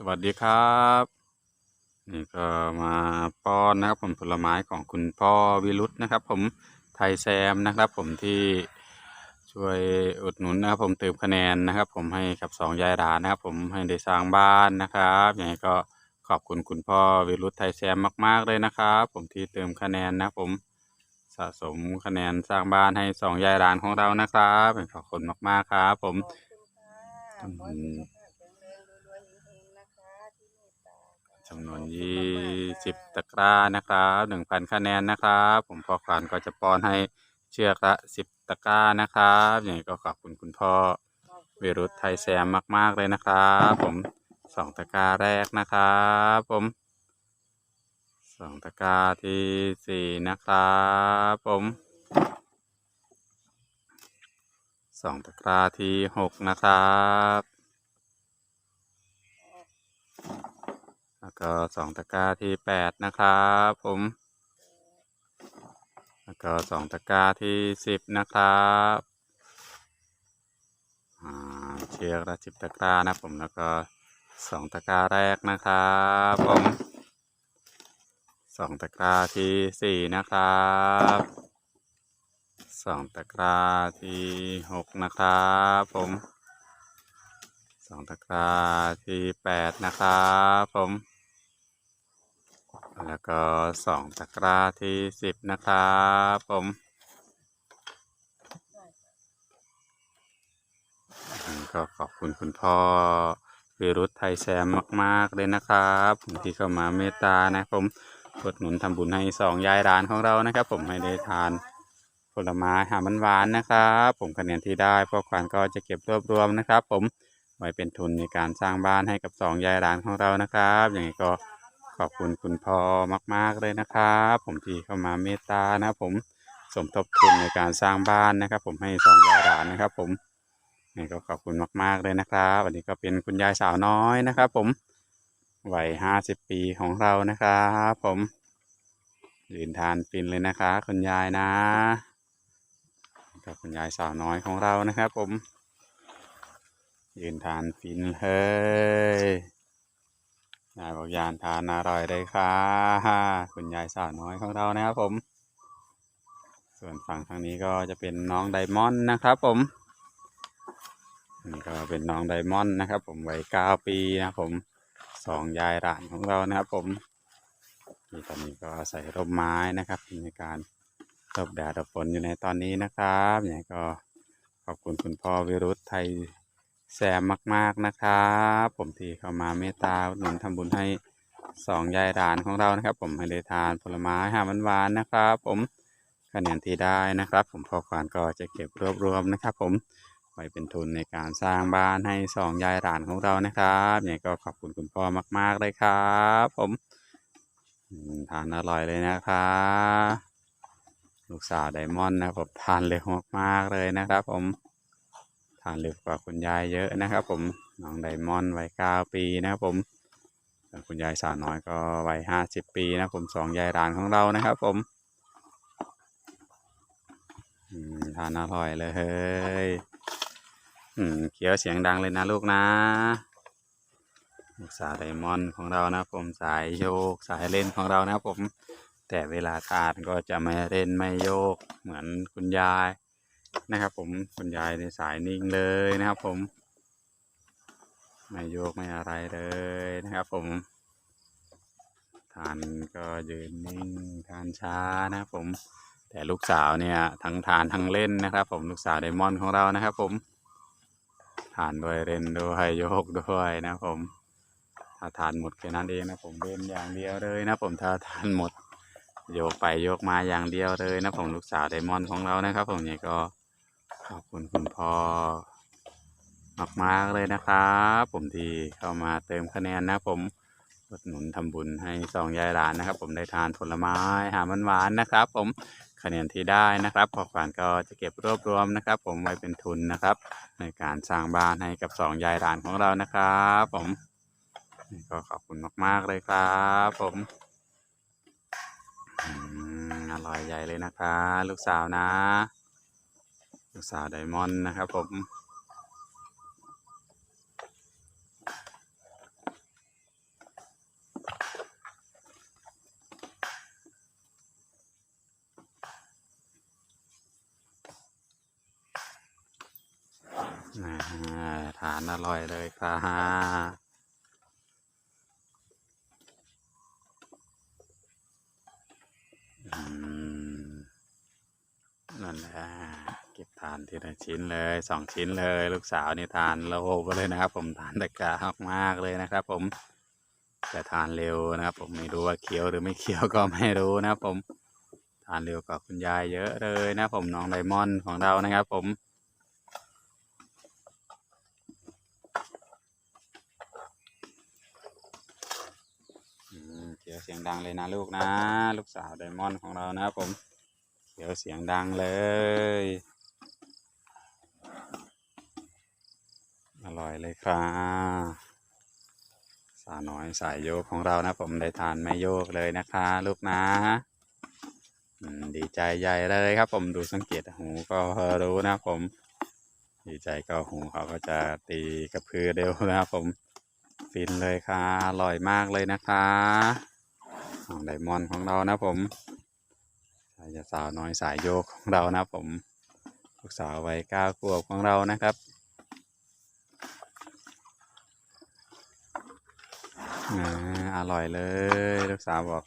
สวัสดีครับ นี่ก็มาป้อนนะครับผมผลไม้ของคุณพ่อวิรุธนะครับ ผมไทยแซมนะครับ ผมที่ช่วยอุดหนุนนะครับผมเติมคะแนนนะครับ ผมให้กับสองยายหลานนะครับ ผมให้ได้สร้างบ้านนะครับยังไงก็ขอบคุณคุณพ่อวิรุธไทยแซมมาก ๆเลยนะครับ ผมที่เติมคะแนนนะครับผมสะสมคะแนนสร้างบ้านให้สองยายหลานของเรานะครับขอบคุณมากๆครับ ผมขอบคุณค่ะ จำนวนขอบคุณยี่มากๆสิบค่ะตะกร้านะครับหนึ่งพันคะแนนนะครับ ผมพ่อขวัญก็จะป้อนให้เชือกละสิบตะกร้านะครับอย่างนี้ก็ขอบคุณคุณพ่อขอบคุณวิรุธไทยแซค่ะมมาก ๆ เลยนะครับ ผมสองตะกร้าแรกนะครับผมสองตะกร้าที่สี่นะครับผมสองตะกร้าที่หกนะครับ แล้วก็สองตะกร้าที่แปดนะครับผม แล้วก็สองตะกร้าที่สิบนะครับอ่าเชือกละสิบตะกร้านะผมแล้วก็สองตะกร้าแรกนะครับผมสองตะกร้าที่สี่นะครับสองตะกร้าที่หกนะครับผมสองตะกร้าที่แปดนะครับผม แล้วก็สองตะกร้าที่สิบนะครับผมก็ขอบคุณคุณพ่อวิรุธไทยแซมมาก ๆ เลยนะครับที่เข้ามาเมตตานะผมกดหนุนทำบุญให้สองยายร้านของเรานะครับ ผมให้ได้ทานผลไม้หามันหวานนะครับ ผมคะแนนที่ได้พ่อควานก็จะเก็บรวบรวมนะครับ ผมไว้เป็นทุนในการสร้างบ้านให้กับสองยายร้านของเรานะครับอย่างนี้ก็ ขอบคุณคุณพ่อมาก ๆ เลยนะครับ ผมที่เข้ามาเมตตานะผมสมทบทุนในการสร้างบ้านนะครับ ผมให้สองยายหลานนะครับ ผมนี่ก็ขอบคุณมาก ๆ เลยนะครับวันนี้ก็เป็นคุณยายสาวน้อยนะครับ ผมวัยห้าสิบปีของเรานะครับผมยืนทานฟินเลยนะคะคุณยายนะก็คุณยายสาวน้อยของเรานะครับ ผมยืนทานฟินเลย ยายบอกยานทานอร่อยเลยค่ะคุณยายสาวน้อยของเรานะครับผม ส่วนฝั่งทางนี้ก็จะเป็นน้องไดมอนด์นะครับผมนี่ก็เป็นน้องไดมอนด์นะครับ ผมวัยเก้าปีนะครับผมสองยายหลานของเรานะครับผมที่ตอนนี้ก็ใส่ร่มไม้นะครับในการหลบแดดหลบฝนอยู่ในตอนนี้นะครับอย่างนี้ก็ขอบคุณคุณพ่อวิรุธไทย แซมมากๆนะครับผมที่เข้ามาเมตตาหนุนทำบุญให้สองยายหลานของเรานะครับ ผมให้ได้ทานผลไม้หามันหวานๆนะครับ ผมคะแนนที่ได้นะครับ ผมพอควานก็จะเก็บรวบรวมนะครับ ผมไว้เป็นทุนในการสร้างบ้านให้สองยายหลานของเรานะครับยังไงก็ขอบคุณคุณพ่อมาก ๆเลยครับ ผมทานอร่อยเลยนะครับลูกสาวไดมอนด์นะครับทานเร็วมากๆเลยนะครับ ผม ทานเร็วกว่าคุณยายเยอะนะครับ ผมน้องไดมอนด์วัยเก้าปีนะครับผมส่วนคุณยายสาวน้อยก็วัยห้าสิบปีนะครับผมสองยายหลานของเรานะครับ ผมทานอร่อยเลยอืมเคี้ยวเสียงดังเลยนะลูกนะลูกสาวไดมอนด์ของเรานะครับผมสายโยกสายเล่นของเรานะครับผม แต่เวลาทานก็จะไม่เล่นไม่โยกเหมือนคุณยาย นะครับ ผมคุณยายในสายนิ่งเลยนะครับ ผมไม่โยกไม่อะไรเลยนะครับ ผมทานก็ยืนนิ่งทานช้านะครับผมแต่ลูกสาวเนี่ยทั้งทานทั้งเล่นนะครับ ผมลูกสาวไดมอนด์ของเรานะครับ ผมทานด้วยเล่นด้วยโยกด้วยนะครับผมถ้าทานหมดแค่นั้นเองนะผมเล่นอย่างเดียวเลยนะผมถ้าทานหมดโยกไปโยกมาอย่างเดียวเลยนะผมลูกสาวไดมอนด์ของเรานะครับ ผมเนี่ยก็ ขอบคุณคุณพ่อมากๆเลยนะครับ ผมที่เข้ามาเติมคะแนนนะผมอุดหนุนทำบุญให้สองยายหลานนะครับ ผมได้ทานผลไม้หามันหวานนะครับ ผมคะแนนที่ได้นะครับพอขวานก็จะเก็บรวบรวมนะครับ ผมไว้เป็นทุนนะครับ ในการสร้างบ้านให้กับสองยายหลานของเรานะครับ ผมก็ขอบคุณมากๆเลยครับ ผมอืมอร่อยใหญ่เลยนะคะ ลูกสาวนะ ลูกสาวไดมอนด์นะครับผมทานอร่อยเลยครับนั่นแหละ ก็บทานทีละชิ้นเลยสองชิ้นเลยลูกสาวนี่ทานโลไปเลยนะครับ ผมทานตะกร้ามากเลยนะครับ ผมแต่ทานเร็วนะครับ ผมไม่รู้ว่าเคี้ยวหรือไม่เคี้ยวก็ไม่รู้นะครับผมทานเร็วกว่าคุณยายเยอะเลยนะผมน้องไดมอนด์ของเรานะครับ ผมเขียวเสียงดังเลยนะลูกนะ ลูกสาวไดมอนด์ของเรานะครับผมเขียวเสียงดังเลย ร่อยเลยครับสาวน้อยสายโยกของเรานะ ผมได้ทานไม่โยกเลยนะคะ ลูกนะดีใจใหญ่เลยครับ ผมดูสังเกตหูก็รู้นะผม ดีใจก็หูเขาก็จะตีกระพือเร็วนะครับผมฟินเลยค่ะอร่อยมากเลยนะคะของไดมอนของเรานะผมชายสาวน้อยสายโยกของเรานะผมลูกสาววัยเก้าขวบของเรานะครับ อร่อยเลย ลูกสาวบอก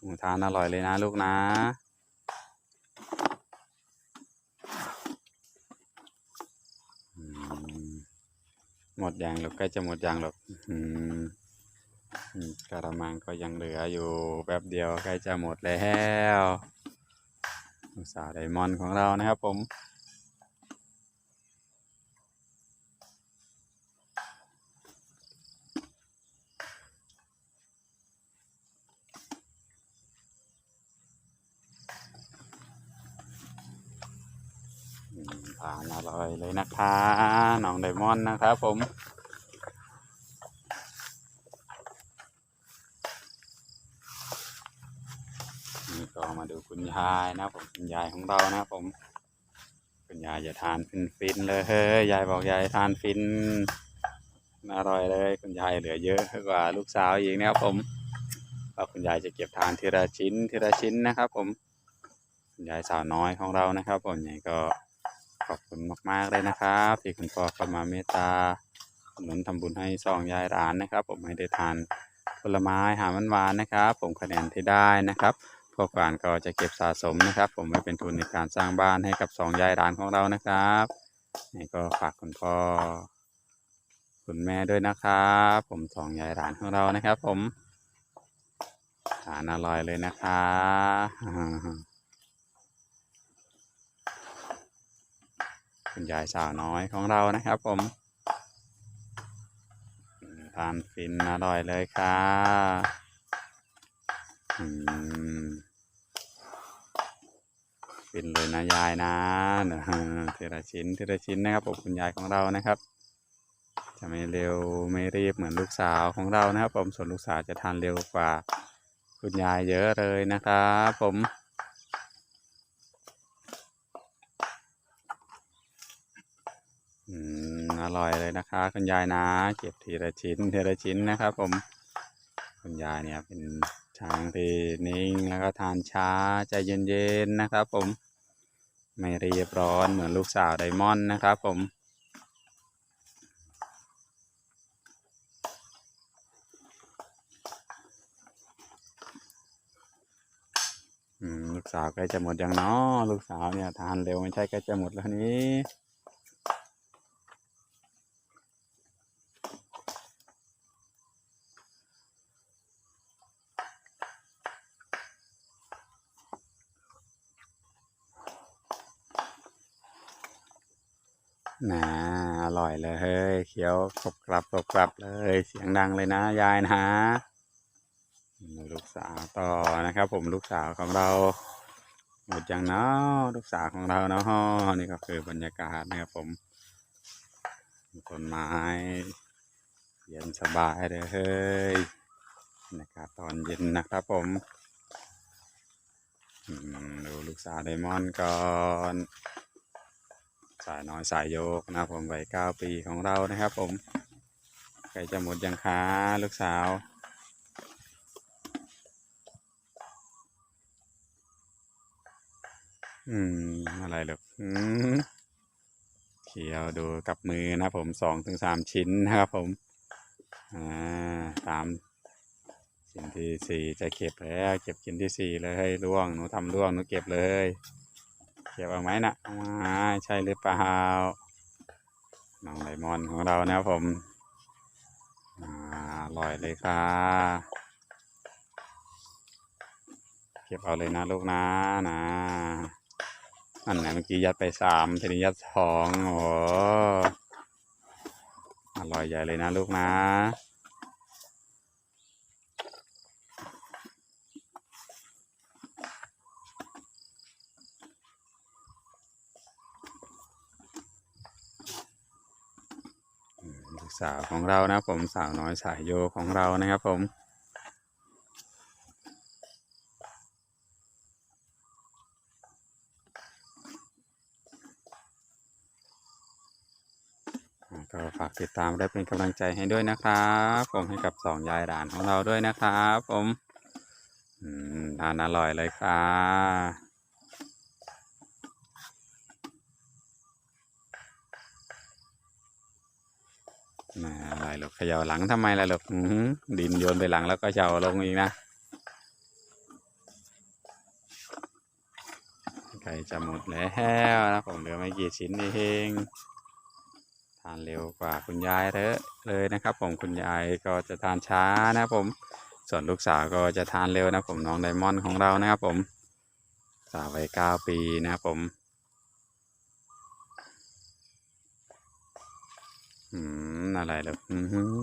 หมูทานอร่อยเลยนะลูกนะหมดยางหรอกใกล้จะหมดยางหรอกกระมังก็ยังเหลืออยู่แป๊บเดียวใกล้จะหมดแล้วลูกสาวไดมอนด์ของเรานะครับผม ทานอร่อยเลยนะคะน้องไดมอนด์นะครับผมนี่ก็มาดูคุณยายนะครับผมคุณยายของเรานะครับผม คุณยายจะทานฟินฟินๆเลยเฮ้ยยายบอกยายทานฟินอร่อยเลย คุณยายเหลือเยอะกว่าลูกสาวอีกนะครับผมก็คุณยายจะเก็บทานทีละชิ้นทีละชิ้นนะครับ ผมคุณยายสาวน้อยของเรานะครับ ผมยังไงก็ ขอบคุณมาก ๆ เลยนะครับที่คุณพ่อเข้ามาเมตตาอุดหนุนทำบุญให้ซองยายร้านนะครับ ผมให้ได้ทานผลไม้หามันหวานนะครับ ผมคะแนนที่ได้นะครับพวกการก็จะเก็บสะสมนะครับ ผมไว้เป็นทุนในการสร้างบ้านให้กับสองยายร้านของเรานะครับนี่ก็ฝากคุณพ่อคุณแม่ด้วยนะครับ ผมสองยายร้านของเรานะครับ ผมทานอร่อยเลยนะคะ คุณยายสาวน้อยของเรานะครับผมทานฟินอร่อยเลยค่ะฟินเลยนะยายนะเนอะทีละชิ้นทีละชิ้นนะครับผมคุณยายของเรานะครับ จะไม่เร็วไม่รีบเหมือนลูกสาวของเรานะครับ ผมส่วนลูกสาวจะทานเร็วกว่า คุณยายเยอะเลยนะครับ ผม อืมอร่อยเลยนะคะ คุณยายนะ เก็บทีละชิ้นทีละชิ้นนะครับผม คุณยายเนี่ยเป็นช้างที่นิ่งแล้วก็ทานช้าใจเย็นๆนะครับ ผม ไม่รีบร้อนเหมือนลูกสาวไดมอนด์นะครับ ผมอืมลูกสาวใกล้จะหมดยังเนาะลูกสาวเนี่ยทานเร็วไม่ใช่ใกล้จะหมดแล้วนี้นะอร่อยเลยเียวกรบกรับกรบกรับเลย เสียงดังเลยนะยายนะ ลูกสาวต่อนะครับ ผมลูกสาวของเราหมดยังเนาะลูกสาวของเราเนาะนี่ก็คือบรรยากาศนะครับผมต้นไม้เย็นสบายเลยเฮ้ยบรรยากาศตอนเย็นนะครับผมอืมดูลูกสาวไดมอนด์ก่อน สายน้อยสายโยกนะครับผมวัยเก้าปีของเรานะครับผมใกล้จะหมดยังคะลูกสาวอืมอะไรหรอกอืมเคี้ยวดูกับมือนะครับผมสองถึงสามชิ้นนะครับผม อ่าสามชิ้นที่สี่จะเก็บแล้ว เก็บชิ้นที่สี่เลยล่วงหนูทำล่วงหนูเก็บเลย ก็บเอาไหมนะอ่าใช่หรือเปล่าน้องไดมอนของเรานะครับผมอ่าอร่อยเลยค่ะเก็บเอาเลยนะลูกนะนะอันไหนเมื่อกี้ยัดไปสามทีนี้ยัดสองโอ้อร่อยใหญ่เลยนะลูกนะ สาวของเรานะผมสาวน้อยสายโยของเรานะครับผมก็ฝากติดตามได้เป็นกำลังใจให้ด้วยนะครับผมให้กับสองยายหลานของเราด้วยนะครับผมทานอร่อยเลยค่ะแหม่อะไรหรอ กเขย่าหลังทำไมล่ะหรอกดินโยนไปหลังแล้วก็เขย่าลงอีกนะไก่จะหมดแล้วนะผมเหลือไม่กี่ชิ้นเองทานเร็วกว่าคุณยายเยอะเลยนะครับ ผมคุณยายก็จะทานช้านะผม ส่วนลูกสาวก็จะทานเร็วนะผมน้องไดมอนด์ของเรานะครับผมสาววัยเก้าปีนะครับผมอืม อะไรเหรออือหืม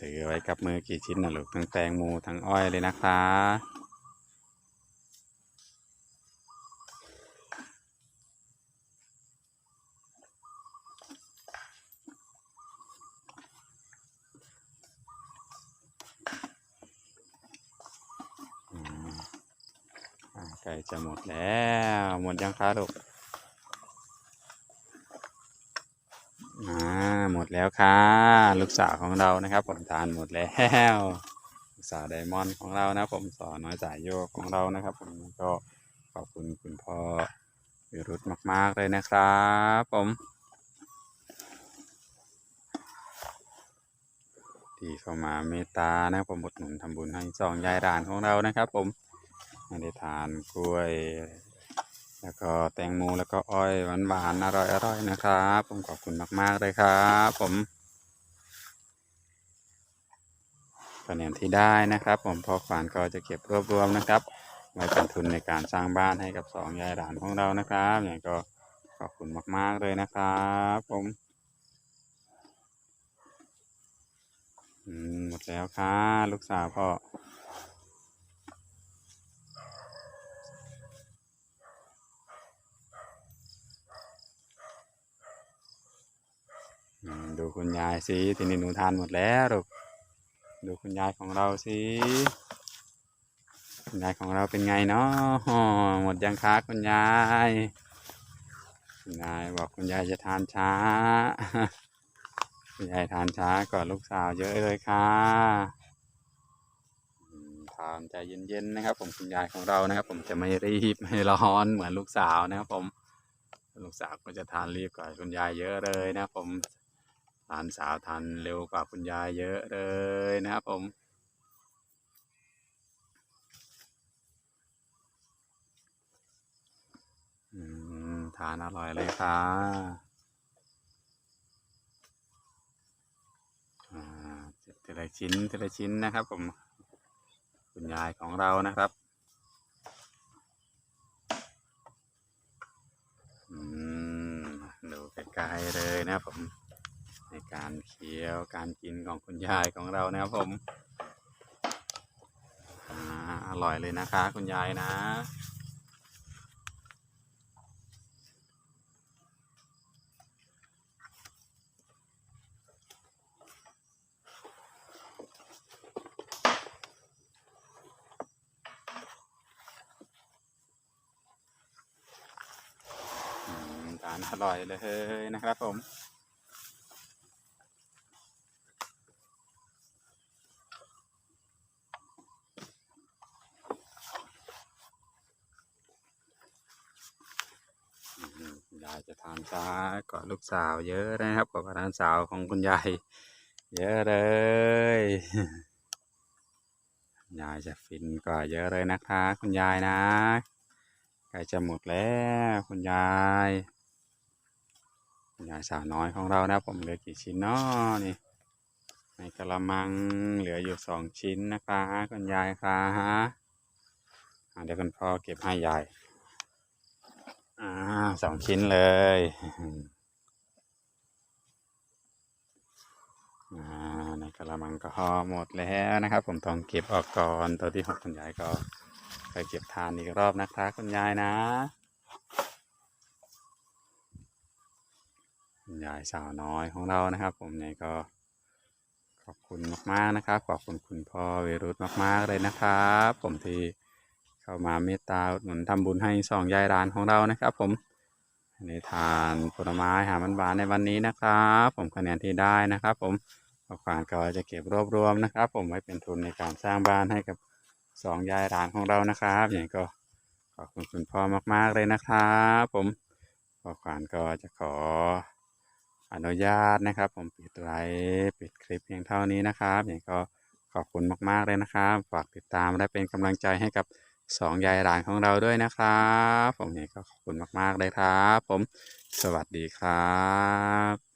ถือไว้กับมือกี่ชิ้นนะลูกทั้งแตงโมทั้งอ้อยเลยนะคะ อืมอ่าใกล้จะหมด แล้วหมดยังคะลูกอ่าหมดแล้วค่ะ ลูกสาวของเรานะครับผมทานหมดแล้วลูกสาวไดมอนด์ของเรานะผมสอนน้อยสายโยกของเรานะครับ ผมก็ขอบคุณคุณพ่อวิรุธมาก ๆ เลยนะครับ ผม ที่เข้ามาเมตตานะผมอุดหนุนทำบุญให้สองยายหลานของเรานะครับ ผม ไม่ได้ทานกล้วย แล้วก็แตงโมแล้วก็อ้อยหวานๆอร่อยๆนะครับ ผมขอบคุณมากๆเลยครับผมคะแนนที่ได้นะครับ ผมพอควานก็จะเก็บรวบรวมนะครับไว้เป็นทุนในการสร้างบ้านให้กับสองยายหลานของเรานะครับอย่างก็ขอบคุณมาก ๆ เลยนะครับผมอืมหมดแล้วค่ะลูกสาวพ่อ ดูคุณยายสิทีนี้หนูทานหมดแล้วลูกดูคุณยายของเราสิคุณยายของเราเป็นไงเนาะหมดยังคะคุณยายคุณยายบอกคุณยายจะทานช้า คุณยายทานช้าก่อนลูกสาวเยอะเลยค่ะทานใจเย็นๆนะครับ ผมคุณยายของเรานะครับ ผมจะไม่รีบไม่ร้อนเหมือนลูกสาวนะครับผมลูกสาวก็จะทานรีบกว่าคุณยายเยอะเลยนะครับผม ทานสาวทานเร็วกว่าคุณยายเยอะเลยนะครับผมทานอร่อยเลยค่ะอ่าทีละชิ้นทีละชิ้นนะครับผมคุณยายของเรานะครับอืมดูใกล้ๆเลยนะครับผม ในการเคี้ยวการกินของคุณยายของเรานะครับผมอร่อยเลยนะคะ คุณยายนะอร่อยเลยนะครับผม อายจะทานช้ากว่าลูกสาวเยอะนะครับกว่าหลานสาวของคุณยายเยอะเลยยายจะฟินกว่าเยอะเลยนะคะ คุณยายนะใกล้จะหมดแล้วคุณยายคุณยายสาวน้อยของเรานะ ผมเหลือกี่ชิ้นเนาะนี่ในกระมังเหลืออยู่สองชิ้นนะคะคุณยายคะอ่าเดี๋ยวคุณพ่อเก็บให้ยาย อ่าสองชิ้นเลยอ่าในกระมังก็หมดแล้วนะครับ ผมต้องเก็บออกก่อนตัวที่หกคุณยายก็ไปเก็บทานอีกรอบนะคะคุณยายนะคุณยายสาวน้อยของเรานะครับ ผมเนี่ยก็ขอบคุณมากๆนะครับ ขอบคุณคุณพ่อวิรุธมากๆเลยนะครับ ผมที่ เข้ามาเมตตาหนุนทำบุญให้สองยายร้านของเรานะครับผมในทานผลไม้หามันบานในวันนี้นะครับ ผมคะแนนที่ได้นะครับ ผมขอขวานก็จะเก็บรวบรวมนะครับ ผมไว้เป็นทุนในการสร้างบ้านให้กับสองยายหลานของเรานะครับอย่างก็ขอบคุณคุณพ่อมากๆเลยนะครับผมขอขวานก็จะขออนุญาตนะครับ ผมปิดไลฟ์ปิดคลิปเพียงเท่านี้นะครับอย่างก็ขอบคุณมากๆเลยนะครับ ฝากติดตามและเป็นกำลังใจให้กับ สองยายหลานของเราด้วยนะครับผมเนี้ก็ขอบคุณมาก ๆ เลยครับ ผม สวัสดีครับ